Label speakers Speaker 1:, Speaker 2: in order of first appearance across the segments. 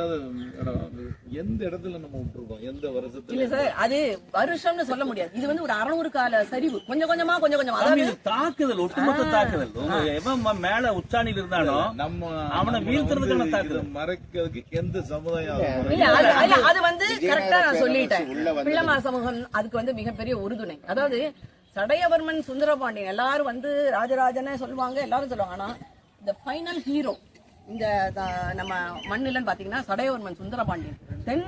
Speaker 1: அதாவது எந்த இடத்துல நம்ம விட்டுருக்கோம்? எந்த
Speaker 2: இல்ல
Speaker 1: வருஷத்துல
Speaker 2: சார் அது வருஷம்னு சொல்ல முடியாது. இது வந்து ஒரு அறுநூறு கால சரிவு. கொஞ்சம் கொஞ்சமா கொஞ்சம் கொஞ்சமா.
Speaker 3: சாமி,
Speaker 2: அதாவது
Speaker 3: தாக்குதல் ஒட்டுமொத்த தாக்குதல். எவன் மேல உச்சாணியில் இருந்தானோ
Speaker 1: நம்ம
Speaker 3: அவனை வீழ்த்துறதுக்கான தாக்குதல்.
Speaker 1: மறைக்கிறதுக்கு எந்த சமுதாயம் அதை
Speaker 2: இல்ல? அது இல்ல, அது வந்து கரெக்டா நான் சொல்லிட்டேன். பிள்ளமா சமூகம் அதுக்கு வந்து மிகப்பெரிய உறுதுணை. அதாவது சடையவர்மன் சுந்தரபாண்டியன் எல்லாரும் வந்து ராஜராஜனே சொல்லுவாங்க எல்லாரும் சொல்லுவாங்க. ஆனா இந்த ஃபைனல் ஹீரோ இந்த நம்ம மண்ணிலன்னு பார்த்தீங்கன்னா சடையோர்மன் சுந்தரபாண்டியன். தென்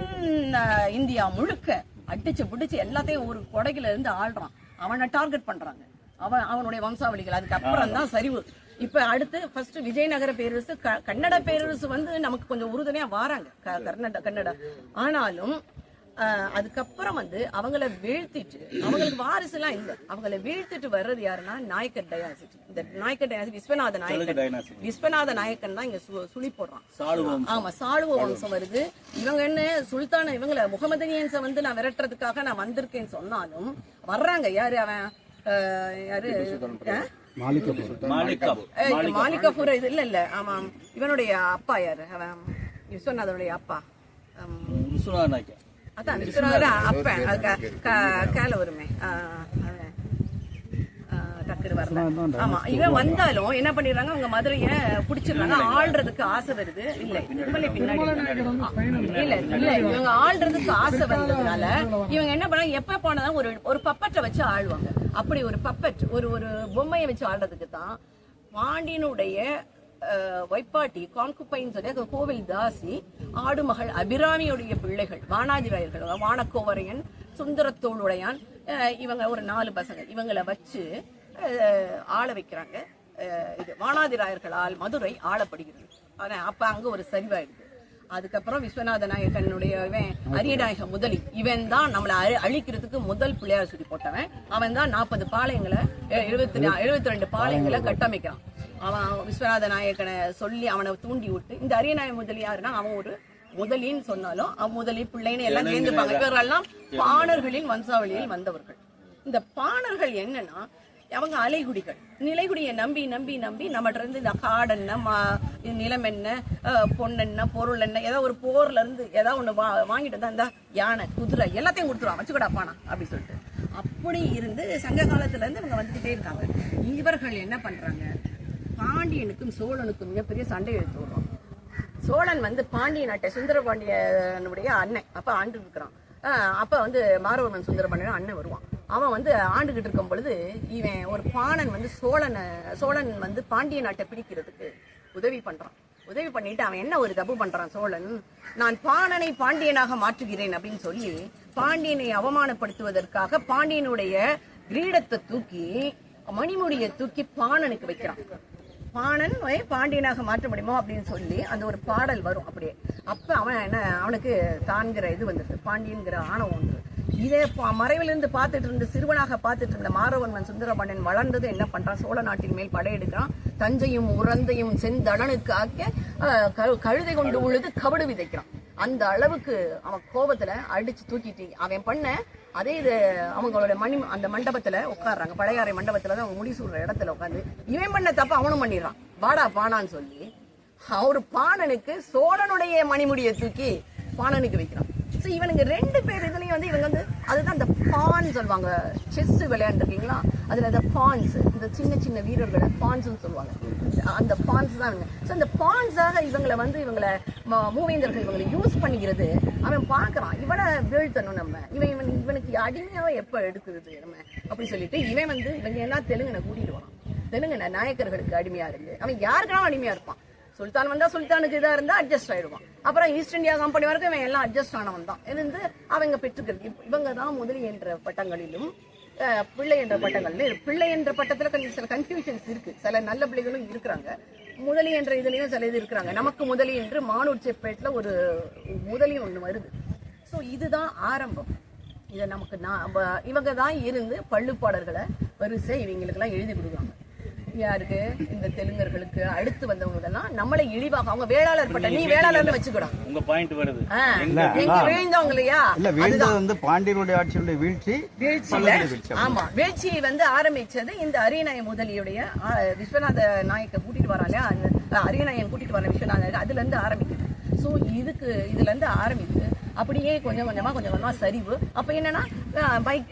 Speaker 2: இந்தியா முழுக்க அடிச்சு பிடிச்சு எல்லாத்தையும் ஒரு கொடையில இருந்து ஆள்றான். அவனை டார்கெட் பண்றாங்க. அவன் அவனுடைய வம்சாவளிகள். அதுக்கப்புறம் தான் சரிவு. இப்ப அடுத்து ஃபர்ஸ்ட் விஜயநகர பேரரசு க- கன்னட பேரரசு வந்து நமக்கு கொஞ்சம் உறுதுணையா வாராங்க. க- கர்நாடக கன்னட. ஆனாலும் அதுக்கப்புறம் வந்து அவங்கள வீழ்த்திட்டு அவங்களுக்கு வாரிசுலாம் இல்ல. அவங்கள வீழ்த்திட்டு வர்றது யாருன்னா நாயக்கர் டயாசிட்டி. இந்த நாயக்கர் டயாசிட்டி விஸ்வநாத
Speaker 3: டைனாசிட்டி.
Speaker 2: விஸ்வநாத நாயக்கன் தான் இங்க சுழி போடுறான். ஆமா சாளுவ வம்சம் வருது. இவங்க என்ன சுல்தான இவங்கள முகமதனியன்ஸ வந்து நான் விரட்டுறதுக்காக நான் வந்திருக்கேன்னு சொன்னாலும் வர்றாங்க. யாரு அவன்? ஆஹ், யாரு? ஆஹ்?
Speaker 3: மாலிகா
Speaker 2: ஏய், இது இல்ல இல்ல. ஆமாம். இவனுடைய அப்பா யாரு? அவன் விஸ்வநாதனுடைய அப்பா. ஆம்,
Speaker 3: விஸ்வநாத நாயக்கா
Speaker 2: அதான் அப்பன் அது க- கேல வருமே டக்குனு வரல. ஆமா இவன் வந்தாலும் என்ன பண்ணிடுறாங்க? அவங்க மதுரைய புடிச்சிடுறாங்க. ஆள்றதுக்கு ஆசை வருது. இல்ல இவங்களே பின்னாடி இல்ல இல்ல. இவங்க ஆள்றதுக்கு ஆசை வந்ததுனால இவங்க என்ன பண்ணாங்க? எப்ப போனதான் ஒரு ஒரு பப்பட்டை வச்சு ஆளுவாங்க அப்படி ஒரு பப்பட் ஒரு ஒரு பொம்மையை வச்சு ஆள்றதுக்கு தான் பாண்டியனுடைய வைப்பாட்டி அந்த கோவில் தாசி ஆடுமகள் அபிராமியுடைய பிள்ளைகள் வானாதிராயர்கள் வானக்கோவரையன் சுந்தரத்தோளுடையான் இவங்க ஒரு நாலு பசங்க. இவங்களை வச்சு ஆள வைக்கிறாங்க. இது வானாதிராயர்களால் மதுரை ஆளப்படுகிறது. ஆனா அப்ப அங்க ஒரு சரிவாயிடுது. அதுக்கப்புறம் விஸ்வநாத நாயக்கனுடைய இவன் அரியநாயக முதலி. இவன் தான் நம்மளை அழி- அழிக்கிறதுக்கு முதல் பிள்ளையார் சுடி போட்டவன். அவன் தான் நாற்பது பாளையங்களை எழுபத்தி எழுபத்தி ரெண்டு பாளையங்களை கட்டமைக்கிறான். அவன் விஸ்வநாத நாயக்கனை சொல்லி அவனை தூண்டி விட்டு இந்த அரியநாய முதலி யாருன்னா அவன் ஒரு முதலின்னு சொன்னாலும் அவன் முதலி பிள்ளைன்னு எல்லாம் சேர்ந்துப்பாங்க. இவர்கள்லாம் பாணர்களின் வம்சாவளியில் வந்தவர்கள். இந்த பாணர்கள் என்னன்னா அவங்க அலைகுடிகள். நிலைகுடியை நம்பி நம்பி நம்பி நம்மகிட்ட இருந்து இந்த காடு என்ன மா- நிலம் என்ன பொண்ணென்ன பொருள் என்ன ஏதோ ஒரு போர்ல இருந்து ஏதாவது ஒண்ணு வா வாங்கிட்டு வந்தா இந்த யானை குதிரை எல்லாத்தையும் கொடுத்துருவான் வச்சுக்கடா பானா அப்படி சொல்லிட்டு. அப்படி இருந்து சங்க காலத்துல இருந்து இவங்க வந்துகிட்டே இருக்காங்க. இவர்கள் என்ன பண்றாங்க பாண்டியனுக்கும் சோழனுக்கும் மிகப்பெரிய சண்டை எடுத்து வரும் சோழன் வந்து பாண்டிய நாட்டை சுந்தரபாண்டியனுடைய அண்ணன். அப்ப ஆண்டு இருக்கிறான். ஆஹ் அப்ப வந்து மாரவர்மன் சுந்தரபாண்டியன் அண்ணன் வருவான். அவன் வந்து ஆண்டுகிட்டு இருக்கும் பொழுது இவன் ஒரு பாணன் வந்து சோழனை சோழன் வந்து பாண்டிய நாட்டை பிடிக்கிறதுக்கு உதவி பண்றான். உதவி பண்ணிட்டு அவன் என்ன ஒரு தப்பு பண்றான் சோழன்? நான் பாணனை பாண்டியனாக மாற்றுகிறேன் அப்படின்னு சொல்லி பாண்டியனை அவமானப்படுத்துவதற்காக பாண்டியனுடைய கிரீடத்தை தூக்கி மணிமுடியை தூக்கி பாணனுக்கு வைக்கிறான். பாணன் வை பாண்டியனாக மாற்ற முடியுமோ அப்படின்னு சொல்லி அந்த ஒரு பாடல் வரும் அப்படியே. அப்போ அவன் என்ன அவனுக்கு தான்கிற இது வந்துருது பாண்டியன்கிற ஆணவம் வந்து இதே மறைவிலிருந்து பார்த்துட்டு இருந்த சிறுவனாக பார்த்துட்டு இருந்த மாரவன்மன் சுந்தரபாண்டியன் வளர்ந்தது என்ன பண்றான் சோழ நாட்டின் மேல் படையெடுக்கிறான். தஞ்சையும் உறந்தையும் செந்தடனுக்கு ஆக்க கழுதை கொண்டு உழுது கபடு விதைக்கிறான். அந்த அளவுக்கு அவன் கோபத்துல அடிச்சு தூக்கிட்டு அவன் பண்ண அதே இது அவங்களோட மணி அந்த மண்டபத்துல உட்கார்றாங்க. பழையாறை மண்டபத்துல தான் அவங்க முடிசூடுற இடத்துல உட்காந்து இவன் பண்ண தப்ப அவனும் பண்ணிடுறான். வாடா பானான்னு சொல்லி அவரு பாணனுக்கு சோழனுடைய மணிமுடியை தூக்கி பாணனுக்கு வைக்கிறான். ஸோ இவனுங்க ரெண்டு பேர் இதுலேயும் வந்து இவங்க வந்து அதுதான் அந்த பான் சொல்லுவாங்க. செஸ் விளையாண்டுருக்கீங்களா? அதில் அந்த பான்ஸ் இந்த சின்ன சின்ன வீரர்களை பான்ஸ்னு சொல்லுவாங்க. அந்த பான்ஸ் தான் ஸோ அந்த பான்ஸாக இவங்களை வந்து இவங்களை மூவேந்தர்கள் இவங்களை யூஸ் பண்ணிக்கிறது. அவன் பார்க்குறான். இவனை வீழ்த்தணும் நம்ம. இவன் இவன் இவனுக்கு அடிமையாக எப்போ எடுக்கிறது நம்ம? அப்படி சொல்லிட்டு இவன் வந்து இவங்க எல்லாம் தெலுங்கனை கூட்டிட்டு வரான் நாயக்கர்களுக்கு அடிமையாக இருந்து. அவன் யாருக்கெல்லாம் அடிமையாக இருப்பான்? சுல்தான் வந்தா சுல்தானுக்கு இதா இருந்தா அட்ஜஸ்ட் ஆயிடுவான். அப்புறம் ஈஸ்ட் இந்தியா கம்பெனி வரைக்கும் இவன் எல்லாம் அட்ஜஸ்ட் ஆனவன் தான். இருந்து அவங்க பெற்றுக்கிறது. இவங்க தான் முதலி என்ற பட்டங்களிலும் பிள்ளை என்ற பட்டங்களிலும் பிள்ளை என்ற பட்டத்துல கொஞ்சம் சில கன்ஃபியூஷன்ஸ் இருக்கு. சில நல்ல பிள்ளைகளும் இருக்கிறாங்க. முதலி என்ற இதுலயும் சில இது இருக்கிறாங்க. நமக்கு முதலி என்று மானூர் செப்பேட்டில் ஒரு முதலி ஒன்று வருது. ஸோ இதுதான் ஆரம்பம். இதை நமக்கு நான் இவங்க தான் இருந்து பள்ளுப்பாடல்களை வரிசை இவங்களுக்கெல்லாம் எழுதி கொடுக்குறாங்க. யாருக்கு இந்த தெலுங்கர்களுக்கு அடுத்து வந்தவங்களுக்கெல்லாம் நம்மளை இழிவாக அவங்க வேளாளர் பட்ட நீ வேளாளர்னு வச்சுக்கூடாது
Speaker 3: உங்க பாயிண்ட் வருது.
Speaker 2: எங்க வீழ்ந்தவங்க இல்லையா
Speaker 4: இல்ல வீழ்ந்தது வந்து பாண்டியனுடைய ஆட்சியுடைய வீழ்ச்சி வீழ்ச்சி
Speaker 2: ஆமா. வீழ்ச்சியை வந்து ஆரம்பிச்சது இந்த அரியநாய முதலியுடைய விஸ்வநாத நாயக்க கூட்டிட்டு வராங்க அந்த அரியநாயன் கூட்டிட்டு வர விஸ்வநாத அதுல இருந்து ஆரம்பிக்குது. ஸோ இதுக்கு இதுல இருந்து ஆரம்பித்து அப்படியே கொஞ்சம் கொஞ்சமா கொஞ்சம் கொஞ்சமா சரிவு. அப்ப என்னன்னா பைக்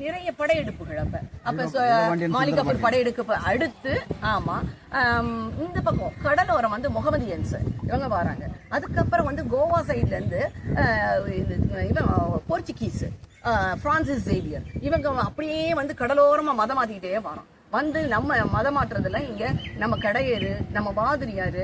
Speaker 2: நிறைய படையெடுப்புகள் அப்ப. அப்ப மாலிகாபூர் படையெடுப்பு அடுத்து ஆமா இந்த பக்கம் கடலோரம் வந்து முகமதியன்ஸ் இவங்க வராங்க. அதுக்கப்புறம் வந்து கோவா சைட்ல இருந்து இவன் போர்ச்சுகீஸ் பிரான்சிஸ் சேவியர் இவங்க அப்படியே வந்து கடலோரமா மதம் மாத்திக்கிட்டே வரோம் வந்து நம்ம மதம் மாற்றுறதுல இங்க நம்ம கடையேறு நம்ம பாதிரியாரு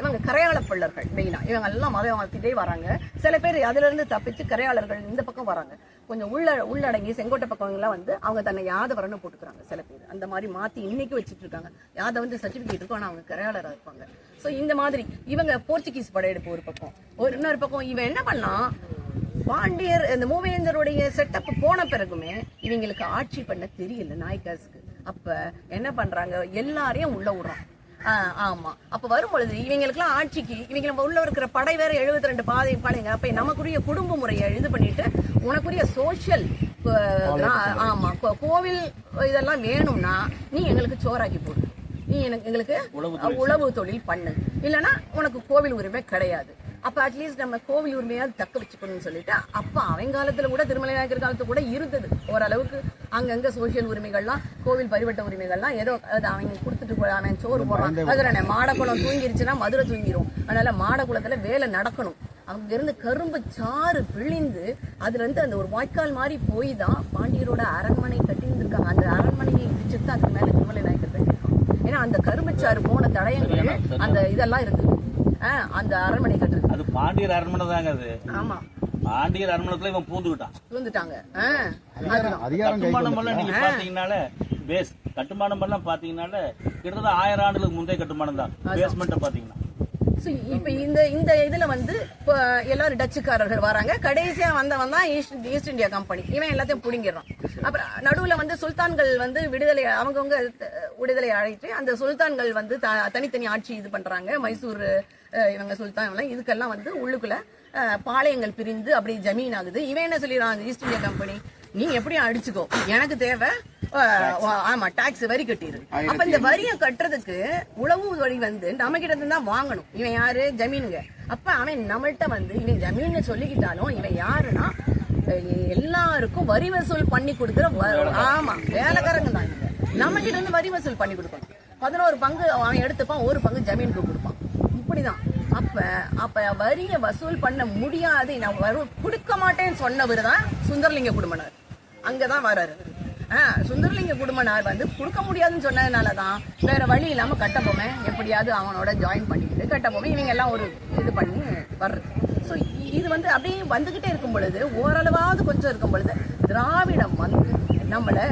Speaker 2: இவங்க கரையாள பிள்ளர்கள் மெயினா இவங்க எல்லாம் மதம் மாத்திட்டே வராங்க. சில பேர் அதுல இருந்து தப்பிச்சு கரையாளர்கள் இந்த பக்கம் வராங்க. கொஞ்சம் உள்ள உள்ளடங்கி செங்கோட்டை பக்கம் எல்லாம் வந்து அவங்க தன்னை யாதவரன்னு போட்டுக்கிறாங்க சில பேர். அந்த மாதிரி மாத்தி இன்னைக்கு வச்சிட்டு இருக்காங்க யாதவ வந்து சர்டிஃபிகேட் இருக்கும் ஆனால் அவங்க கரையாளரா இருப்பாங்க. ஸோ இந்த மாதிரி இவங்க போர்ச்சுகீஸ் படையெடுப்பு ஒரு பக்கம். ஒரு இன்னொரு பக்கம் இவன் என்ன பண்ணான்? பாண்டியர் இந்த மூவேந்தருடைய செட்டப் போன பிறகுமே இவங்களுக்கு ஆட்சி பண்ண தெரியல நாய்க்காசுக்கு அப்ப என்ன பண்றாங்க? எல்லாரையும் உள்ள விடுறான். ஆமா. அப்ப வரும்பொழுது இவங்களுக்குலாம் ஆட்சிக்கு இவங்க நம்ம உள்ள இருக்கிற படை வேற 72 ரெண்டு பாதை பாடைங்க அப்ப நமக்குரிய குடும்ப முறையை இது பண்ணிட்டு உனக்குரிய சோஷியல் ஆமா. கோவில் இதெல்லாம் வேணும்னா நீ எங்களுக்கு சோறாக்கி போடு. நீ எனக்கு எங்களுக்கு உழவு தொழில் பண்ணு. இல்லனா உனக்கு கோவில் உரிமை கிடையாது. அப்ப அட்லீஸ்ட் நம்ம கோவில் உரிமையாவது தக்க வச்சுக்கணும்னு சொல்லிட்டு அப்ப அவன் காலத்துல கூட திருமலை நாயக்கர் காலத்துல கூட இருந்தது. ஓரளவுக்கு அங்கங்க சோசியல் உரிமைகள்லாம் கோவில் பரிவட்ட உரிமைகள்லாம் ஏதோ அது அவங்க கொடுத்துட்டு அவன் சோறு போடுறான். அதுல மாடக்குளம் தூங்கிருச்சுன்னா மதுரை தூங்கிரும். அதனால மாடக்குளத்துல வேலை நடக்கணும். அங்க இருந்து கரும்பு சாறு பிழிந்து அதுல இருந்து அந்த ஒரு வாய்க்கால் மாதிரி போய் தான் பாண்டியரோட அரண்மனை கட்டியிருந்திருக்காங்க. அந்த அரண்மனையை இடிச்சுட்டு அதுக்கு மேல திருமலை நாயக்கர் கட்டியிருக்காங்க. ஏன்னா அந்த கரும்புச்சாறு போன தடயங்கள் அந்த இதெல்லாம் இருக்கு அந்த அரண்மனை கட்டுறது.
Speaker 3: அது பாண்டியர் அரண்மனை தாங்க அது.
Speaker 2: ஆமா.
Speaker 3: பாண்டியர் அரண்மனைக்குள்ள இவன் பூந்துக்கிட்டான்.
Speaker 2: விழுந்துட்டாங்க ஆஹ் அதுதான்.
Speaker 4: அதிகாரம் கை
Speaker 3: கட்டுமானம் எல்லாம் நீங்க பாத்தீங்கன்னால பேஸ் கட்டுமானம் எல்லாம் பாத்தீங்கன்னால கிட்டத்தட்ட ஆயிரம் ஆண்டுகளுக்கு முந்தைய கட்டுமானம் தான். பேஸ்மெண்ட்டை பாத்தீங்கன்னா.
Speaker 2: So, இப்ப இந்த இந்த இதுல வந்து இப்ப எல்லாரும் டச்சுக்காரர்கள் வராங்க. கடைசியா வந்தவன் தான் ஈஸ்ட் ஈஸ்ட் இந்தியா கம்பெனி இவன் எல்லாத்தையும் புடிங்கிடுறான். அப்புறம் நடுவுல வந்து சுல்தான்கள் வந்து விடுதலை அவங்கவுங்க விடுதலை அழைத்து அந்த சுல்தான்கள் வந்து த- தனித்தனி ஆட்சி இது பண்றாங்க. மைசூர் இவங்க சுல்தான் இதுக்கெல்லாம் வந்து உள்ளுக்குள்ள பாளையங்கள் பிரிந்து அப்படி ஜமீன் ஆகுது. இவன் என்ன சொல்லிடுறான் ஈஸ்ட் இந்தியா கம்பெனி நீ எப்படியும் அடிச்சுக்கோ. எனக்கு தேவை ஆமா டாக்ஸ் வரி கட்டிடு. அப்ப இந்த வரியை கட்டுறதுக்கு உழவு வரி வந்து நம்ம கிட்ட இருந்து தான் வாங்கணும். இவன் யாரு? ஜமீனுங்க. அப்ப அவன் நம்மள்ட்ட வந்து இவன் ஜமீன் சொல்லிக்கிட்டாலும் இவன் யாருன்னா எல்லாருக்கும் வரி வசூல் பண்ணி கொடுக்குற ஆமா வேலைக்காரங்க தான் இவங்க. நம்ம கிட்ட இருந்து வரி வசூல் பண்ணி கொடுக்கணும். பதினோரு பங்கு அவன் எடுத்துப்பான் ஒரு பங்கு ஜமீனுக்கு கொடுப்பான். இப்படிதான். அப்ப அப்ப வரிய வசூல் பண்ண முடியாது. நான் வரும் கொடுக்க மாட்டேன்னு சொன்னவர் தான் சுந்தரலிங்க குடும்பனார். அங்கதான் வராரு. ஆஹ் சுந்தரலிங்க குடும்பனார் வந்து கொடுக்க முடியாதுன்னு சொன்னதுனால தான் வேற வழி இல்லாம கட்டபொம்மை எப்படியாவது அவனோட ஜாயின் பண்ணிக்கிட்டு கட்டபொம்மை இவங்க எல்லாம் ஒரு இது பண்ணி வர்றது. ஸோ இது வந்து அப்படியே வந்துகிட்டே இருக்கும் பொழுது ஓரளவாவது கொஞ்சம் இருக்கும் பொழுது திராவிடம் வந்து நம்மளை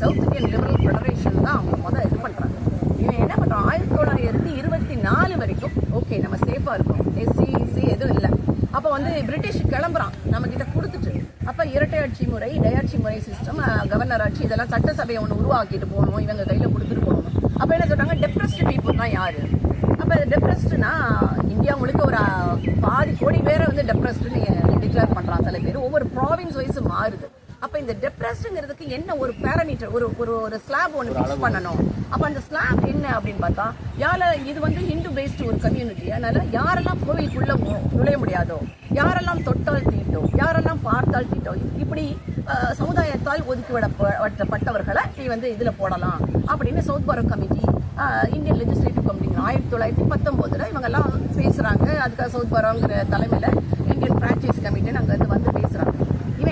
Speaker 2: சவுத் இந்தியன் லிபரல் ஃபெடரேஷன் தான் அவங்க மொதல் இது பண்ணுறாங்க இவன் என்ன பண்ணுறான் ஆயிரத்தி தொள்ளாயிரத்தி இருபத்தி நாலு வரைக்கும் ஓகே நம்ம சேஃபாக இருக்கோம். எஸ்சி இசி எதுவும் இல்லை. அப்போ வந்து பிரிட்டிஷ் கிளம்புறான் நம்ம கிட்ட கொடுத்துட்டு. அப்போ இரட்டை ஆட்சி முறை டயாட்சி முறை சிஸ்டம் கவர்னர் ஆட்சி இதெல்லாம் சட்டசபையை ஒன்று உருவாக்கிட்டு போகணும் இவங்க கையில் கொடுத்துட்டு போகணும். அப்போ என்ன சொல்கிறாங்க டெப்ரஸ்ட் பீப்புள் தான் அப்போ அப்ப இந்தியா முழுக்க ஒரு பாதி கோடி பேரை வந்து டெப்ரஸ்ட்னு டிக்ளேர் பண்ணுறான் சில பேர். ஒவ்வொரு ப்ராவின்ஸ் வைஸ் மாறுது. அப்ப இந்த டெப்ரஸ்ட்ங்கிறதுக்கு என்ன ஒரு பேராமீட்டர் ஒரு ஒரு ஒரு ஸ்லாப் ஒன்று ஃபிக்ஸ் பண்ணணும். அப்ப அந்த ஸ்லாப் என்ன அப்படின்னு பார்த்தா யார இது வந்து ஹிந்து பேஸ்ட் ஒரு கம்யூனிட்டி அதனால யாரெல்லாம் கோவிலுக்குள்ள நுழைய முடியாதோ யாரெல்லாம் தொட்டால் தீட்டோ யாரெல்லாம் பார்த்தால் தீட்டோ இப்படி சமுதாயத்தால் ஒதுக்கிவிடப்பட்டவர்களை நீ வந்து இதுல போடலாம் அப்படின்னு Southborough committee Indian legislative committee ஆயிரத்தி தொள்ளாயிரத்தி பத்தொன்பதுல இவங்க எல்லாம் பேசுறாங்க. அதுக்காக சவுத் பாராங்கிற தலைமையில இந்தியன் பிரான்ச்சைஸ் கமிட்டின்னு அங்க இருந்து வந்து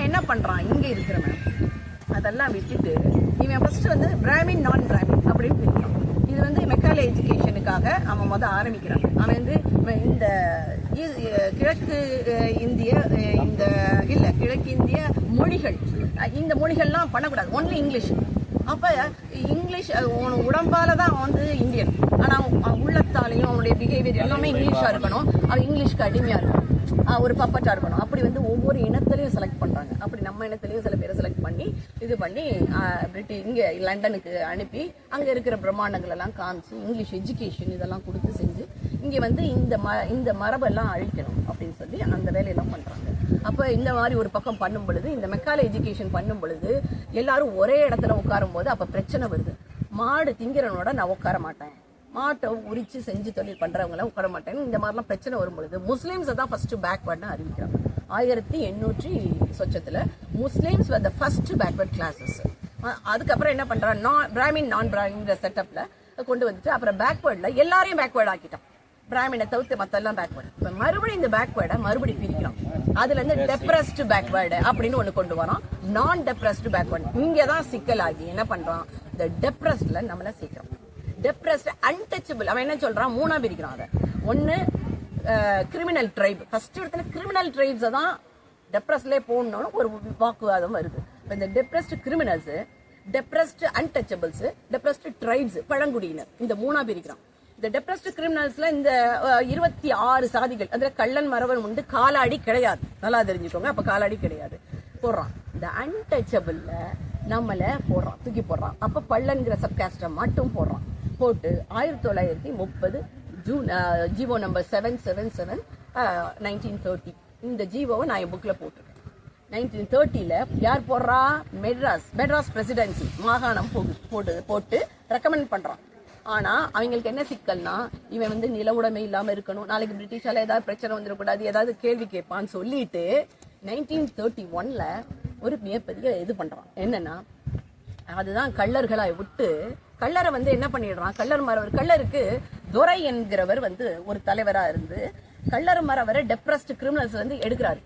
Speaker 2: இவன் என்ன பண்றான்? இங்க இருக்கிறவன் அதெல்லாம் விட்டுட்டு இவன் ஃபர்ஸ்ட் வந்து பிராமின் நான் பிராமின் அப்படின்னு பிரிக்கிறான். இது வந்து மெக்கால எஜுகேஷனுக்காக அவன் முத ஆரம்பிக்கிறான். அவன் வந்து இந்த கிழக்கு இந்திய இந்த இல்ல கிழக்கு இந்திய மொழிகள். இந்த மொழிகள்லாம் பண்ணக்கூடாது. ஒன்லி இங்கிலீஷ் அப்ப இங்கிலீஷ் உன் உடம்பால தான் அவன் வந்து இந்தியன். ஆனா அவன் உள்ளத்தாலையும் அவனுடைய பிஹேவியர் எல்லாமே இங்கிலீஷா இருக்கணும். அவன் இங்கிலீஷ்க்கு அடிமையா இருக்கணும். ஒரு பப்பட்டா இருக்கணும். அப்படி வந்து ஒவ்வொரு இனத்திலையும் செலக்ட் பண்றாங்க. அப்படி நம்ம இனத்திலையும் சில பேரை செலக்ட் பண்ணி இது பண்ணி பிரிட்டிஷ் பிரிட்டி இங்க லண்டனுக்கு அனுப்பி அங்க இருக்கிற பிரம்மாண்டங்கள் எல்லாம் காமிச்சு இங்கிலீஷ் எஜுகேஷன் இதெல்லாம் கொடுத்து செஞ்சு இங்கே வந்து இந்த ம இந்த மரபெல்லாம் அழிக்கணும் அப்படின்னு சொல்லி அந்த வேலையெல்லாம் பண்ணுறாங்க அப்போ இந்த மாதிரி ஒரு பக்கம் பண்ணும் பொழுது இந்த மெக்கால எஜுகேஷன் பண்ணும் பொழுது எல்லாரும் ஒரே இடத்துல உட்காரும் போது அப்போ பிரச்சனை வருது. மாடு திங்கிறனோட நான் உட்கார மாட்டேன். மாட்டை உரிச்சு செஞ்சு தொழில் பண்ணுறவங்களாம் உட்கார மாட்டேன் இந்த மாதிரிலாம் பிரச்சனை வரும்பொழுது முஸ்லீம்ஸை தான் ஃபஸ்ட்டு பேக்வர்ட்னு அறிவிக்கிறாங்க. ஆயிரத்தி எண்ணூற்றி சொச்சத்தில் Muslims the first backward classes அதுக்கப்புறம் என்ன பண்ணுறான் நான் பிராமின் நான் பிராமின் செட்டப்பில் கொண்டு வந்துட்டு அப்புறம் பேக்வேர்டில் எல்லாரையும் பேக்வேர்ட் ஆக்கிட்டான். பிராமினை தவிர்த்து மத்த எல்லாம் பேக்வேர்டு இப்ப மறுபடியும் இந்த பேக்வேர்டை மறுபடியும் பிரிக்கிறோம். அதுல இருந்து டெப்ரஸ்ட் பேக்வேர்டு அப்படின்னு ஒண்ணு கொண்டு வரோம். நான் டெப்ரஸ்ட் பேக்வேர்டு இங்க தான் சிக்கல் ஆகி என்ன பண்றான் இந்த டெப்ரஸ்ட்ல நம்மள சேர்க்கிறோம். டெப்ரஸ்ட் அன்டச்சபிள் அவன் என்ன சொல்றான்? மூணா பிரிக்கிறான் அதை. ஒன்னு கிரிமினல் ட்ரைப் ஃபர்ஸ்ட் இடத்துல கிரிமினல் ட்ரைப்ஸை தான் டெப்ரஸ்ட்லேயே போடணும்னு ஒரு வாக்குவாதம் வருது. இப்போ இந்த depressed criminals depressed untouchables depressed tribes பழங்குடியினர். இந்த மூணா பிரிக்கிறான். இந்த டெப்ரஸ்ட் கிரிமினல்ஸ்ல இந்த இருபத்தி ஆறு சாதிகள் அதுல கள்ளன் மரவன் உண்டு காலாடி கிடையாது. நல்லா தெரிஞ்சுக்கோங்க அப்ப காலாடி கிடையாது. போடுறான். இந்த அன்டச்சபிள்ல நம்மள போடுறான் தூக்கி போடுறான். அப்ப பள்ளன்கிற சப்காஸ்ட மட்டும் போடுறான். போட்டு ஆயிரத்தி தொள்ளாயிரத்தி முப்பது June G O number seven seven seven nineteen thirty இந்த ஜீவோவை நான் என் புக்ல போட்டிருக்கேன். நைன்டீன் தேர்ட்டியில் யார் போடுறா? மெட்ராஸ் மெட்ராஸ் பிரசிடென்சி மாகாணம் போட்டு போட்டு ரெக்கமெண்ட் பண்றான். ஆனால் அவங்களுக்கு என்ன சிக்கல்னா இவன் வந்து நில உடைமை இல்லாமல் இருக்கணும். நாளைக்கு பிரிட்டிஷால் ஏதாவது பிரச்சனை வந்துடக்கூடாது ஏதாவது கேள்வி கேட்பான்னு சொல்லிட்டு நைன்டீன் தேர்ட்டி ஒன்ல ஒரு மிகப்பெரிய இது பண்ணுறான் என்னன்னா அதுதான் கள்ளர்களை விட்டு கள்ளரை வந்து என்ன பண்ணிடுறான்? கள்ளர் மரவர் கள்ளருக்கு துரை என்கிறவர் வந்து ஒரு தலைவராக இருந்து கள்ளர் மரவரை டெப்ரஸ்ட் கிரிமினல்ஸ் வந்து எடுக்கிறாரு.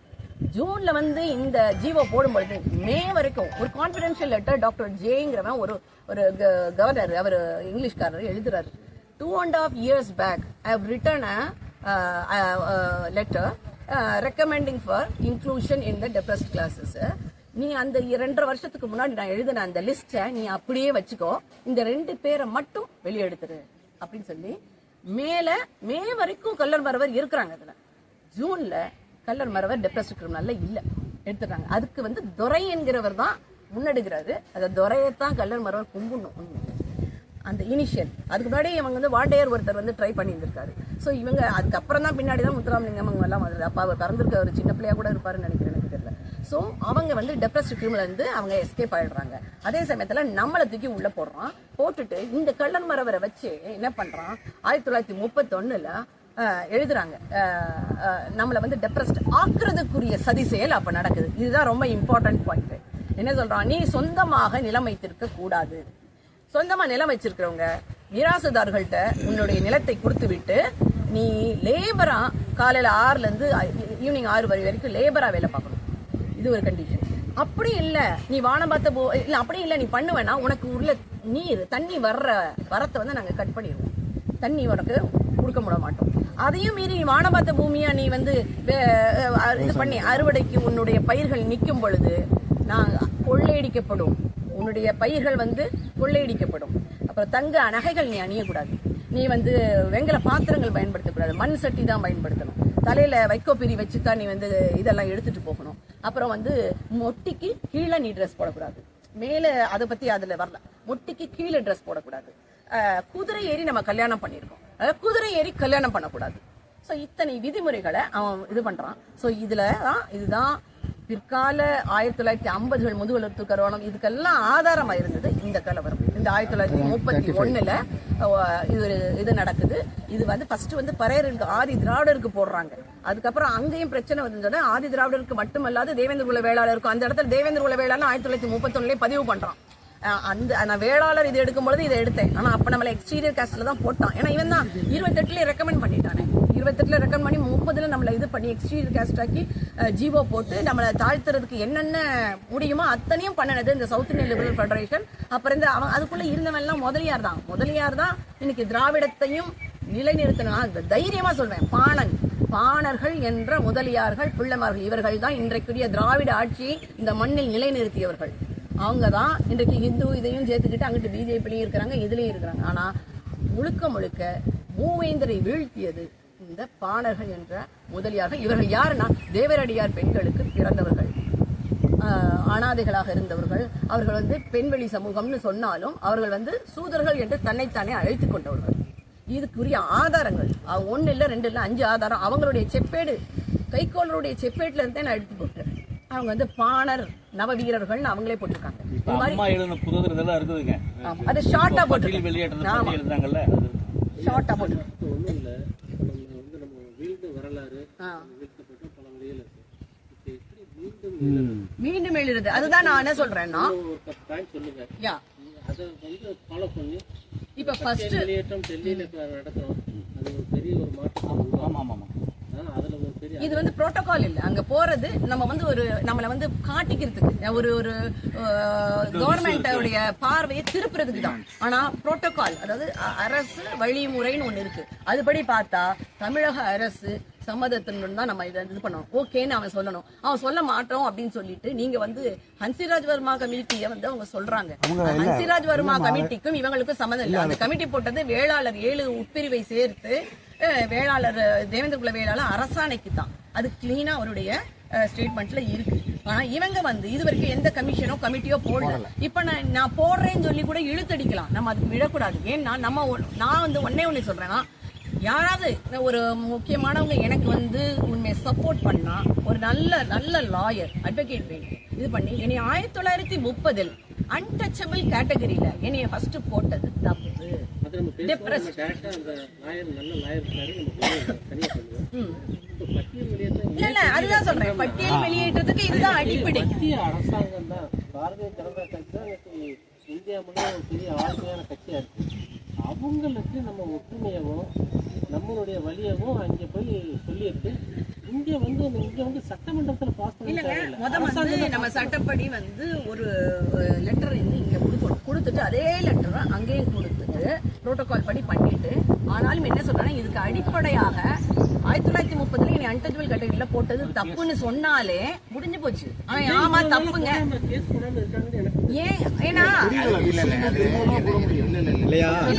Speaker 2: ஜூன்ல வந்து இந்த ஜீவோ போடும்பொழுது மே வரைக்கும் ஒரு கான்பிடென்ஷியல் லெட்டர் டாக்டர் ஜேங்கிறவன் ஒரு ஒரு கவர்னர் அவர் இங்கிலீஷ்காரர் எழுதுறாரு. Two and half years back I have written a letter recommending for inclusion in the depressed classes நீ அந்த ரெண்டரை வருஷத்துக்கு முன்னாடி நான் எழுதின அந்த லிஸ்ட்டை நீ அப்படியே வச்சுக்கோ. இந்த ரெண்டு பேரை மட்டும் வெளியெடுத்துரு அப்படின்னு சொல்லி மேலே மே வரைக்கும் கல்லர் மரவர் இருக்கிறாங்க அதில். ஜூன்ல கல்லர் மரவர் டெப்ரஸ்ட் கிரிமினல்ல இல்ல. எடுத்துட்டாங்க. அதுக்கு வந்து துரை என்கிறவர் தான் முன்னெடுக்கிறாரு. அந்த துரையைத்தான் கல்லர் மரவர் கும்பிடணும். அந்த இனிஷியல் அதுக்கு முன்னாடி இவங்க வந்து வாண்டையர் ஒருத்தர் வந்து ட்ரை பண்ணியிருந்திருக்காரு. ஸோ இவங்க அதுக்கப்புறம் தான் பின்னாடி தான் முத்துராமலிங்கம் அவங்க எல்லாம் வந்தது. அப்பா அவர் பிறந்திருக்க ஒரு சின்ன பிள்ளையாக கூட இருப்பாருன்னு நினைக்கிறேன் எனக்கு தெரியல. ஸோ அவங்க வந்து டெப்ரஸ்ட் கிரிமில் இருந்து அவங்க எஸ்கேப் ஆயிடுறாங்க. அதே சமயத்தில் நம்மளை தூக்கி உள்ளே போடுறான். போட்டுட்டு இந்த கள்ளன் மரவரை வச்சு என்ன பண்ணுறான் ஆயிரத்தி தொள்ளாயிரத்தி முப்பத்தொன்னுல எழுதுறாங்க. நம்மளை வந்து டெப்ரெஸ்ட் ஆக்குறதுக்குரிய சதி செயல் அப்போ நடக்குது. இதுதான் ரொம்ப இம்பார்ட்டன்ட் பாயிண்ட் என்ன சொல்றான்? நீ சொந்தமாக நிலம் வைத்திருக்க கூடாது. சொந்தமாக நிலம் வச்சிருக்கிறவங்க மிராசுதார்கள்ட்ட உன்னுடைய நிலத்தை கொடுத்து விட்டு நீ லேபரா காலையில ஆறுல இருந்து ஈவினிங் ஆறு வரை வரைக்கும் லேபரா வேலை பார்க்கணும். இது ஒரு கண்டிஷன் அப்படி இல்ல நீ வானம் பார்த்த போ இல்ல அப்படி இல்ல நீ பண்ணுவேனா உனக்கு உள்ள நீர் தண்ணி வர்ற வரத்தை வந்து நாங்க கட் பண்ணிடுவோம். தண்ணி உனக்கு கொடுக்க முட மாட்டோம். அதையும் மீறி வானபாத்த பூமியா நீ வந்து இது பண்ணி அறுவடைக்கு உன்னுடைய பயிர்கள் நிற்கும் பொழுது நான் கொள்ளையடிக்கப்படும். உன்னுடைய பயிர்கள் வந்து கொள்ளையடிக்கப்படும். அப்புறம் தங்க நகைகள் நீ அணியக்கூடாது. நீ வந்து வெங்கல பாத்திரங்கள் பயன்படுத்தக்கூடாது. மண் சட்டி தான் பயன்படுத்தணும். தலையில வைக்கோ பிரி வச்சு தான் நீ வந்து இதெல்லாம் எடுத்துட்டு போகணும். அப்புறம் வந்து மொட்டிக்கு கீழே நீ ட்ரெஸ் போடக்கூடாது. மேலே அதை பத்தி அதுல வரல. மொட்டிக்கு கீழே ட்ரெஸ் போடக்கூடாது. குதிரை ஏறி நம்ம கல்யாணம் பண்ணியிருக்கோம். குதிரை ஏறி கல்யாணம் பண்ணக்கூடாது. ஸோ இத்தனை விதிமுறைகளை அவன் இது பண்ணுறான் ஸோ இதில் தான் இதுதான் பிற்கால ஆயிரத்தி தொள்ளாயிரத்தி ஐம்பதுகள் முதுகலத்து கரோனம் இதுக்கெல்லாம் ஆதாரமாக இருந்தது இந்த கலவரம். இந்த ஆயிரத்தி தொள்ளாயிரத்தி முப்பத்தி ஒன்றில் இது ஒரு- இது நடக்குது. இது வந்து ஃபர்ஸ்ட் வந்து பறையருக்கு ஆதி திராவிடருக்கு போடுறாங்க. அதுக்கப்புறம் அங்கேயும் பிரச்சனை வந்தது ஆதி திராவிடருக்கு மட்டுமல்லாது தேவேந்திர குல வேளாளருக்கும் அந்த இடத்துல தேவேந்திர குல வேளாளர் ஆயிரத்தி தொள்ளாயிரத்தி முப்பத்தொன்னுலேயே பதிவு பண்ணுறான் அந்த நான் வேளாளர் இது எடுக்கும் பொழுது இதை எடுத்தேன். ஆனால் அப்போ நம்மளை எக்ஸ்டீரியர் காஸ்டில் தான் போட்டான். ஏன்னா இவன் தான் இருபத்தெட்டுலேயே ரெக்கமெண்ட் பண்ணிட்டானே. இருபத்தெட்டில் ரெக்கமெண்ட் பண்ணி முப்பதுல நம்மளை இது பண்ணி எக்ஸ்டீரியர் காஸ்டாக்கி ஜீவோ போட்டு நம்மளை தாழ்த்துறதுக்கு என்னென்ன முடியுமோ அத்தனையும் பண்ணினது இந்த சவுத் இந்தியன் லிபரல் ஃபெடரேஷன் அப்புறம் இந்த அவன் அதுக்குள்ளே இருந்தவன்லாம் முதலியார் தான். முதலியார் தான் இன்னைக்கு திராவிடத்தையும் நிலைநிறுத்தினா தைரியமாக சொல்வேன். பாணன் பாணர்கள் என்ற முதலியார்கள் பிள்ளைமார்கள் இவர்கள் தான் இன்றைக்குரிய திராவிட ஆட்சியை இந்த மண்ணில் நிலைநிறுத்தியவர்கள். அவங்க தான் இன்றைக்கு ஹிந்து இதையும் சேர்த்துக்கிட்டு அங்கிட்டு பிஜேபிலையும் இருக்கிறாங்க இதுலயும் இருக்கிறாங்க. ஆனா முழுக்க முழுக்க மூவேந்தரை வீழ்த்தியது இந்த பாணர்கள் என்ற முதலியார்கள். இவர்கள் யாருன்னா தேவரடியார் பெண்களுக்கு பிறந்தவர்கள். அனாதைகளாக இருந்தவர்கள். அவர்கள் வந்து பெண்வெளி சமூகம்னு சொன்னாலும் அவர்கள் வந்து சூதர்கள் என்று தன்னைத்தானே அழைத்துக் கொண்டவர்கள். இதுக்குரிய ஆதாரங்கள் அவங்க ஒன்று இல்லை ரெண்டு இல்லை அஞ்சு ஆதாரம் அவங்களுடைய செப்பேடு கைக்கோளருடைய செப்பேட்டில் இருந்தே நான் எடுத்து போட்டேன் அவங்க வந்து பாணர். நவ வீரர்கள்னு அவங்களே போட்டிருக்காங்க.
Speaker 3: இப்ப அம்மா எழுதின புத்தகத்துல இதெல்லாம் இருக்குதுங்க.
Speaker 2: அது ஷார்ட்டா போட்டிருக்கேன்
Speaker 3: வெளியேற்றது எழுதுறாங்கல்ல
Speaker 2: ஷார்ட்டா போட்டு
Speaker 5: ஒன்றும் இல்லை. நம்ம வந்து நம்ம வீழ்ந்து வரலாறு. வீழ்த்தப்பட்ட பல வழிகள் இருக்கு. இப்போ எப்படி மீண்டும்
Speaker 2: எழுதுறது? அதுதான் நான் என்ன சொல்றேன்னா
Speaker 5: சொல்லுங்க.
Speaker 2: யா.
Speaker 5: அதை வந்து ஃபாலோ பண்ணி
Speaker 2: இப்ப ஃபர்ஸ்ட்
Speaker 5: வெளியேற்றம் டெல்லியில் இப்போ நடத்துகிறோம் அது ஒரு பெரிய ஒரு மாற்றம்.
Speaker 3: ஆமா ஆமா ஆமா.
Speaker 2: இது வந்து புரோட்டோகால் இல்ல. அங்க போறது நம்ம வந்து ஒரு நம்மள வந்து காட்டிக்கிறதுக்கு. ஒரு ஒரு கவர்மெண்டோடைய பார்வையை திருப்புறதுக்கு தான். ஆனா புரோட்டோகால் அதாவது அரசு வழிமுறைன்னு ஒண்ணு இருக்கு. அதுபடி பார்த்தா தமிழக அரசு சம்மதத்தினுடன் தான் நம்ம இதை இது பண்ணணும். ஓகேன்னு அவன் சொல்லணும். அவன் சொல்ல மாட்டோம் அப்படின்னு சொல்லிட்டு நீங்க வந்து ஹன்சிராஜ் வர்மா கமிட்டியை வந்து அவங்க சொல்றாங்க. ஹன்சிராஜ் வர்மா கமிட்டிக்கும் இவங்களுக்கும் சம்மதம் இல்லை. அந்த கமிட்டி போட்டது வேளாளர் ஏழு உட்பிரிவை சேர்த்து வேளாளர் தேவேந்திர குல வேளாளர் அரசாணைக்கு தான். அது கிளீனா அவருடைய ஸ்டேட்மெண்ட்ல இருக்கு. ஆனா இவங்க வந்து இது வரைக்கும் எந்த கமிஷனோ கமிட்டியோ போடல. இப்ப நான் நான் போடுறேன்னு சொல்லி கூட இழுத்தடிக்கலாம். நம்ம அதுக்கு விடக்கூடாது ஏன்னா நம்ம நான் வந்து ஒன்னே ஒண்ணு சொல்றேன்னா யாராவது ஒரு முக்கியமானவங்க எனக்கு வந்து உண்மையை சப்போர்ட் பண்ணா ஒரு நல்ல நல்ல லாயர் அட்வொகேட் வேணும். இது பண்ணி என்னை ஆயிரத்தி தொள்ளாயிரத்தி முப்பதில் அன்டச்சபிள் கேட்டகரியில என்னைய ஃபர்ஸ்ட் போட்டது. தப்பு.
Speaker 5: அது நம்ம பேசுவோம் அந்த லாயர் நல்ல லாயர் இருக்காரு நம்ம சொல்லுவோம். பட்டியல்
Speaker 2: இல்ல இல்ல அதுதான் சொல்றேன். பட்டியல் வெளியேற்றத்துக்கு இதுதான் அடிப்படை.
Speaker 5: மத்திய அரசாங்கம் தான். பாரதிய ஜனதா கட்சி தான் இன்னைக்கு இந்தியா முழுவதும் ஒரு பெரிய ஆளுமையான கட்சியா இருக்கு. அவங்களுக்கு நம்ம ஒற்றுமையவும் நம்மளுடைய வழியவும் அங்கே போய் சொல்லிட்டு இங்க வந்து இங்க வந்து சட்டமன்றத்துல பாஸ் பண்ண
Speaker 2: நம்ம சட்டப்படி வந்து ஒரு லெட்டர் வந்து இங்க கொடுக்கணும். கொடுத்துட்டு அதே லெட்டரை அங்கேயும் கொடுத்துட்டு புரோட்டோகால் படி பண்ணிட்டு ஆனாலும் என்ன சொல்றாங்க இதுக்கு அடிப்படையாக ஆயிரத்தி தொள்ளாயிரத்தி முப்பதுல என்னை அன்டச்சபிள் கேட்டகரியில போட்டது தப்புன்னு சொன்னாலே முடிஞ்சு போச்சு அவன் ஆமா தப்புங்க ஏன் ஏன்னா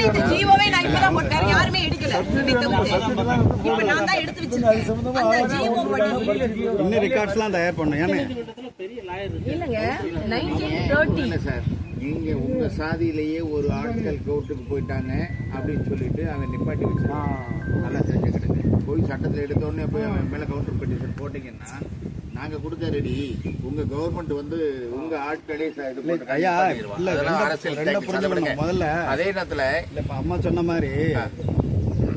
Speaker 2: இந்த ஜீவோவே நான் இப்பதான் போட்டேன் யாருமே எடுக்கல. இப்ப நான் தான் எடுத்து வச்சிருக்கேன் அந்த ஜீவோ படி
Speaker 4: இன்னும் ரெக்கார்ட்ஸ்லாம் தயார் பண்ணோம் ஏன்னா
Speaker 5: நீதிமன்றத்துல பெரிய லாயர் இருக்கு
Speaker 2: இல்லங்க நைன்டீன் தேர்ட்டி
Speaker 6: இல்ல சார் நீங்க உங்க சாதியிலேயே ஒரு ஆட்கள் கோர்ட்டுக்கு போயிட்டாங்க அப்படின்னு சொல்லிட்டு அவன் நிப்பாட்டி வச்சிருக்கான் நல்லா தெரிஞ்சு கிடக்கு. போய் சட்டத்தில் எடுத்த உடனே போய் அவன் மேல கவுண்டர் பெட்டிஷன் போட்டீங்கன்னா நாங்க கொடுக்க ரெடி உங்க கவர்மெண்ட் வந்து உங்க ஆட்களே அரசியல்.
Speaker 4: முதல்ல.
Speaker 6: அதே நேரத்துல
Speaker 4: இப்ப அம்மா சொன்ன மாதிரி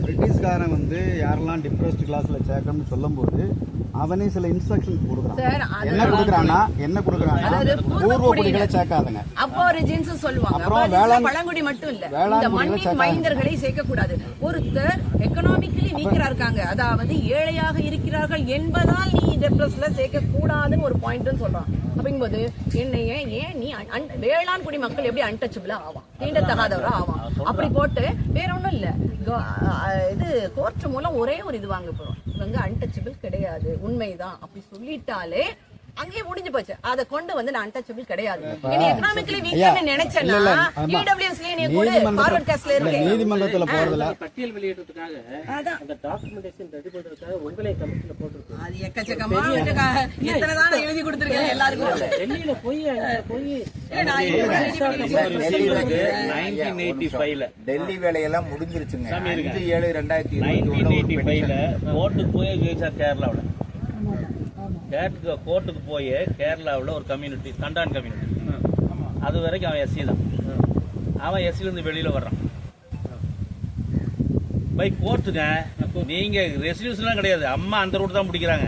Speaker 4: பிரிட்டிஷ்காரன் வந்து யாரெல்லாம் டிப்ரெஸ்ட் கிளாஸ்ல சேர்க்கணும்னு சொல்லும்போது அவனே சில இன்ஸ்ட்ரக்ஷன் கொடுக்குறான். என்ன கொடுக்குறான்னா என்ன கொடுக்குறான்னா
Speaker 2: பூர்வ
Speaker 4: குடிகளை. சேர்க்காதுங்க.
Speaker 2: அப்பாரிஜின்ஸ் சொல்லுவாங்க.
Speaker 4: அப்புறம் வேளாண்
Speaker 2: பழங்குடி மட்டும் இல்ல.
Speaker 4: வேளாண்
Speaker 2: மண்ணின். மைந்தர்களை சேர்க்க கூடாது ஒருத்தர் எக்கனாமிக்கலி வீக்கரா இருக்காங்க. அதாவது ஏழையாக இருக்கிறார்கள் என்பதால் நீ டெப்ரஸ்ல சேர்க்க கூடாதுன்னு ஒரு பாயிண்ட் சொல்றான். அப்படிங்கும்போது என்னை ஏன் ஏன் நீ வேளாண் குடி மக்கள் எப்படி அன்டச்சபிளா ஆவான்? தீண்டத்தகாதவரா ஆவான்? அப்படி போட்டு வேற ஒண்ணும் இல்ல. இது கோர்ட் மூலம் ஒரே ஒரு இது வாங்க போறோம். இவங்க அன்டச்சபிள் கிடையாது. உண்மைதான். அப்படி சொல்லிட்டாலே அங்கேயே முடிஞ்சு போச்சு. அதை கொண்டு வந்து நான் அன்டச்சபிள் கிடையாது. என்ன எக்கனாமிக்கலி வீக்கர்னு நினைச்சேன்னா. இடபிள்யூஎஸ்ல நீ கூட ஃபார்வர்ட் காஸ்ட்ல
Speaker 4: இல்ல,
Speaker 2: இருக்கு
Speaker 4: நீதிமன்றத்துல போறதுல
Speaker 5: பட்டியல் வெளியிடுறதுக்காக
Speaker 2: அதான்.
Speaker 5: அந்த டாக்குமெண்டேஷன் ரெடி பண்றதுக்காக உங்களே கமிஷன்ல போட்டிருக்கு.
Speaker 2: அது எக்கச்சக்கமா. எத்தனை தான் நான் எழுதி கொடுத்துருக்கேன் எல்லாருக்கும்.
Speaker 5: டெல்லியில போய் போய்
Speaker 6: டெல்லி வேலையெல்லாம் முடிஞ்சிருச்சுங்க. அஞ்சு ஏழு ரெண்டாயிரத்தி இருபத்தி
Speaker 3: கோர்ட்டுக்கு போய் கேரளாவில். கேட்டுக்கு கோர்ட்டுக்கு போய் கேரளாவில் ஒரு கம்யூனிட்டி தண்டான் கம்யூனிட்டி அது வரைக்கும் அவன் எஸ்சி தான். அவன் எஸ்சிலேருந்து வெளியில் வர்றான். பை கோர்ட்டுங்க நீங்கள் ரெசல்யூஷன்லாம் கிடையாது. அம்மா அந்த ரூட் தான் பிடிக்கிறாங்க.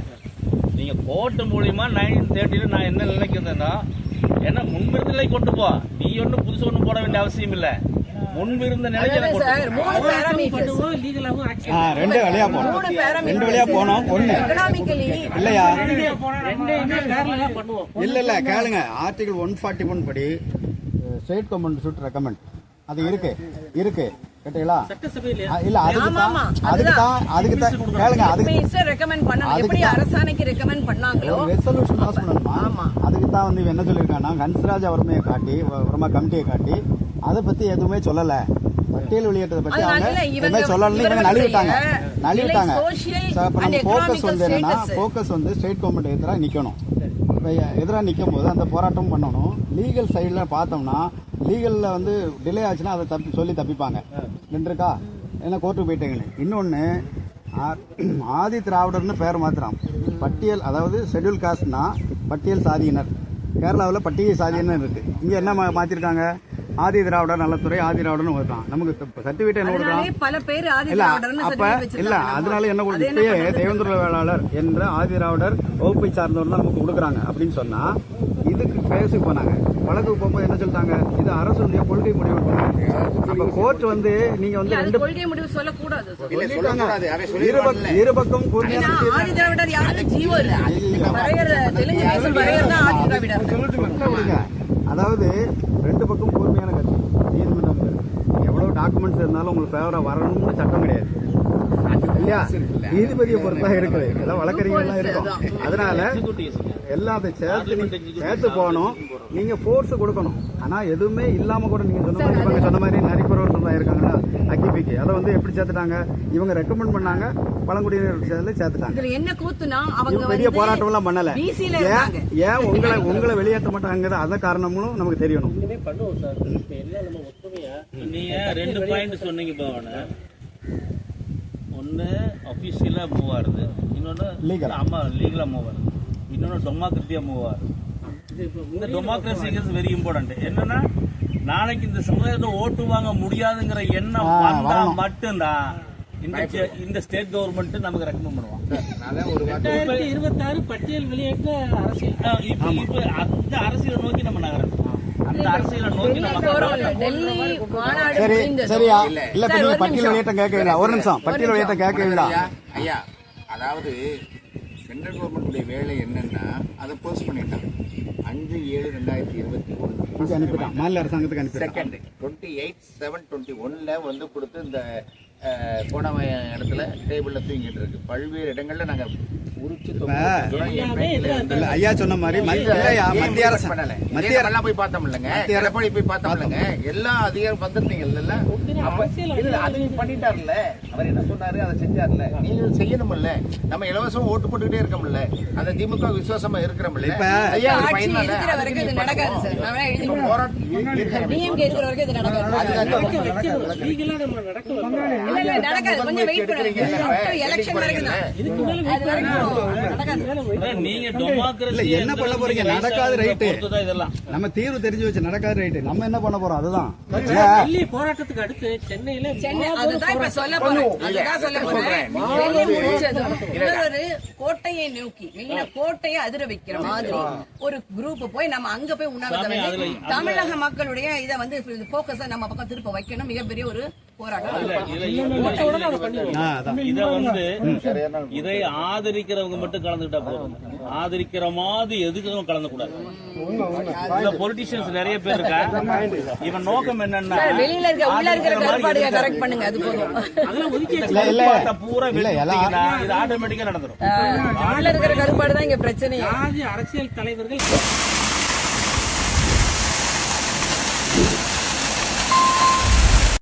Speaker 3: நீங்கள் கோர்ட்டு மூலிமா நைன் தேர்ட்டியில் நான் என்ன நிலைக்கு இருந்தேன்னா என்ன முன்பிருந்த கொண்டு போ. நீ ஒன்றும் புதுசு ஒன்றும் போட வேண்டிய அவசியம் இல்லை.
Speaker 5: ஆக்ஷன்
Speaker 4: ஆ, ரெண்டு வழியா போனோம். ரெண்டு வழியா போனோம். ஒண்ணு. இல்லையா? இல்ல இல்ல கேளுங்க. ஆர்டிகல் ஒன் ஃபார்ட்டி ஒன் படி ஸ்டேட் கவர்மெண்ட் சுட் ரெக்கமெண்ட் அது இருக்கு. இருக்கு. கேட்டீங்களா? இல்ல அதுக்கு தான் அதுக்கு தான் அதுக்கு தான் கேளுங்க அதுக்கு
Speaker 2: ரெக்கமெண்ட் பண்ணணும். எப்படி. அரசாணைக்கு ரெக்கமெண்ட் பண்ணாங்களோ
Speaker 4: ரெசல்யூஷன் பாஸ் பண்ணணுமா. அதுக்கு தான் வந்து என்ன சொல்லியிருக்காங்கன்னா ஹன்ஸ்ராஜ் அவர்மையை காட்டி வர்மா கமிட்டியை காட்டி அதை பத்தி எதுவுமே சொல்லல. பட்டியல் வெளியேற்றதை பத்தி அவங்க எதுவுமே சொல்லலன்னு இவங்க நழுவிட்டாங்க. நழுவிட்டாங்க. நம்ம ஃபோக்கஸ் வந்து என்னன்னா. ஃபோக்கஸ் வந்து ஸ்டேட் கவர்மெண்ட் எதிராக நிக்கணும். எதிராக நிற்கும் போது அந்த போராட்டம் பண்ணணும். லீகல் சைடில் பார்த்தோம்னா லீகலில் வந்து டிலே ஆச்சுன்னா அதை தப்பி சொல்லி தப்பிப்பாங்க. நின்றுருக்கா? ஏன்னா கோர்ட்டுக்கு போயிட்டேங்கன்னு இன்னொன்று ஆதி திராவிடர்னு பேர் மாத்துறான். பட்டியல் அதாவது ஷெட்யூல் காஸ்ட்னா பட்டியல் சாதியினர். கேரளாவில் பட்டியல் சாதியினர் இருக்கு. இங்கே என்ன மா- மாத்திருக்காங்க? ஆதி திராவிடர் நலத்துறை ஆதி திராவிடர்னு நமக்கு சர்டிஃபிகேட் என்ன
Speaker 2: அதனாலே பல பேர் ஆதி
Speaker 4: இல்ல
Speaker 2: திராவிடர்னு
Speaker 4: அப்ப இல்ல. அதனால என்ன கொடுத்து? தேவேந்திர வேளாளர் என்ற ஆதி திராவிடர் வகுப்பை சார்ந்தவர் தான் நமக்கு கொடுக்குறாங்க அப்படின்னு சொன்னா இதுக்கு பேசி போனாங்க. வழக்கு போகும்போது என்ன சொல்லிட்டாங்க? இது அரசுடைய கொள்கை முடிவு. அப்ப கோர்ட் வந்து நீங்க வந்து ரெண்டு
Speaker 2: கொள்கை முடிவு சொல்லக்கூடாது.
Speaker 4: இருபக்கம்
Speaker 2: ஏன்னா
Speaker 4: கூர்மையான
Speaker 2: ஆதி
Speaker 4: டாக்குமெண்ட்ஸ் இருந்தாலும் உங்களுக்கு ஃபேவரா வரணும்னு சட்டம் கிடையாது. இல்லையா? நீதிபதியை பொறுத்தா இருக்குது. எல்லாம் வழக்கறிஞர்கள்லாம் இருக்கும். அதனால எல்லாம் அதை சேர்த்து சேர்த்து போகணும். நீங்க ஃபோர்ஸ் கொடுக்கணும். ஆனா எதுவுமே இல்லாம கூட நீங்க சொன்ன மாதிரி இவங்க சொன்ன மாதிரி நரிப்புறவர் சொந்தம் இருக்காங்களா அக்கிபிக்கு. அதை வந்து எப்படி சேர்த்துட்டாங்க? இவங்க ரெக்கமெண்ட் பண்ணாங்க பழங்குடியினர் சேர்த்துல சேர்த்துட்டாங்க.
Speaker 2: இதுல என்ன கூத்துனா அவங்க
Speaker 4: பெரிய போராட்டம் எல்லாம் பண்ணல. ஏன் உங்களை உங்களை வெளியேற்ற மாட்டாங்க அந்த காரணமும் நமக்கு தெரியணும்.
Speaker 3: நீங்க ரெண்டு பாயிண்ட் சொன்னீங்க பவன. ஒன்னு அபிஷியலா மூவ் ஆகுது. இன்னொன்னு
Speaker 4: Legal.
Speaker 3: ஆமா லீகலா மூவ் ஆகுது. இன்னொன்னு டெமோக்ரட்டியா மூவ் ஆகுது. இந்த டெமோக்ரஸிங்கிறது வெரி இம்பார்ட்டன்ட் என்னன்னா நாளைக்கு இந்த சமுதாயத்தை ஓட்டு வாங்க முடியாதுங்கிற எண்ணம் வந்தா. மட்டும்தான் இந்த ஸ்டே- இந்த ஸ்டேட் கவர்மெண்ட் நமக்கு ரெக்கமெண்ட்
Speaker 5: ரெண்டாயிரத்தி இருபத்தாறு பட்டியல் வெளியேற்ற அரசியல்.
Speaker 3: அந்த அரசியலை நோக்கி நம்ம நகரணும்.
Speaker 4: சரி சரியா?
Speaker 6: இல்ல.
Speaker 4: நீங்க பட்டியல். வெளியேற்றம் கேட்கறீங்களா ஒரு நிமிஷம். பட்டியல் வெளியேற்றம் கேட்கறீங்களா
Speaker 6: ஐயா, ஐயா அதாவது சென்ட்ரல் கவர்மெண்ட்டுடைய வேலை என்னன்னா அதை போஸ்ட் பண்ணிட்டாங்க. அஞ்சு ஏழு ரெண்டாயிரத்தி இருபத்தி
Speaker 4: இங்க அனுப்பிட்டான் மாநில அரசாங்கத்துக்கு அனுப்பிட்டான்
Speaker 6: second twenty eight seven twenty ஒன்ல வந்து கொடுத்து இந்த போன இடத்துல டேபிள்ல தூங்கிட்டு இருக்கு. பல்வேறு இடங்கள்ல நாங்க
Speaker 4: ஐயா சொன்ன மாதிரி மத்திய அரசு
Speaker 6: பண்ணல
Speaker 4: மத்திய
Speaker 6: மத்திய போய் பார்த்தோம் இல்லைங்க
Speaker 4: அரசு-
Speaker 6: எடப்பாடி போய் பார்த்தோம் இல்லைங்க எல்லா அதிகாரம் வந்திருந்தீங்க இல்ல அப்ப இல்ல அது பண்ணிட்டார்ல அவர் என்ன சொன்னாரு அதை செஞ்சார்ல நீங்க செய்யணும்ல நம்ம இலவசம் ஓட்டு போட்டுக்கிட்டே இருக்கோம்ல அந்த திமுக விசுவாசமா இருக்கிறோம்ல
Speaker 4: இப்ப
Speaker 6: ஐயா,
Speaker 2: நடக்காது
Speaker 4: என்ன பண்ண போறீங்க? நடக்காது ரைட்டு. நம்ம தீர்வு தெரிஞ்சு வச்சு நடக்காத ரைட்டு. நம்ம என்ன பண்ண போறோம்? அதுதான். இல்ல,
Speaker 5: டெல்லி போராட்டத்துக்கு அடுத்து சென்னையில
Speaker 2: கோட்டையை நோக்கி கோட்டையை அதிர வைக்கிற மாதிரி ஒரு குரூப் போய் நம்ம அங்க போய் வந்து தமிழக மக்களுடைய இதை வந்து போக்கஸ நம்ம பக்கம் திருப்ப வைக்கணும். மிகப்பெரிய ஒரு.
Speaker 3: இத வந்து இதை ஆதரிக்கிறவங்க மட்டும் கலந்துக்கிட்டா போதும் ஆதரிக்கிற மாதிரி எதுக்கும் கலந்து கூடாது இந்த பொலிட்டிஷியன்ஸ் நிறைய பேர் இருக்கா இவன் நோக்கம் என்னன்னா
Speaker 2: வெளியில இருக்க உள்ள இருக்கிற
Speaker 3: இருக்காது.
Speaker 2: கரெக்ட் பண்ணுங்க அது போதும்
Speaker 5: அதெல்லாம் ஒதுக்கி
Speaker 4: இல்ல இல்ல
Speaker 3: பார்த்த பூரா இது ஆட்டோமேட்டிக்கா நடந்துரும்
Speaker 2: உள்ள இருக்கிற கருப்பாடு தான் இங்க பிரச்சனையே
Speaker 5: ஜாதி அரசியல் தலைவர்கள்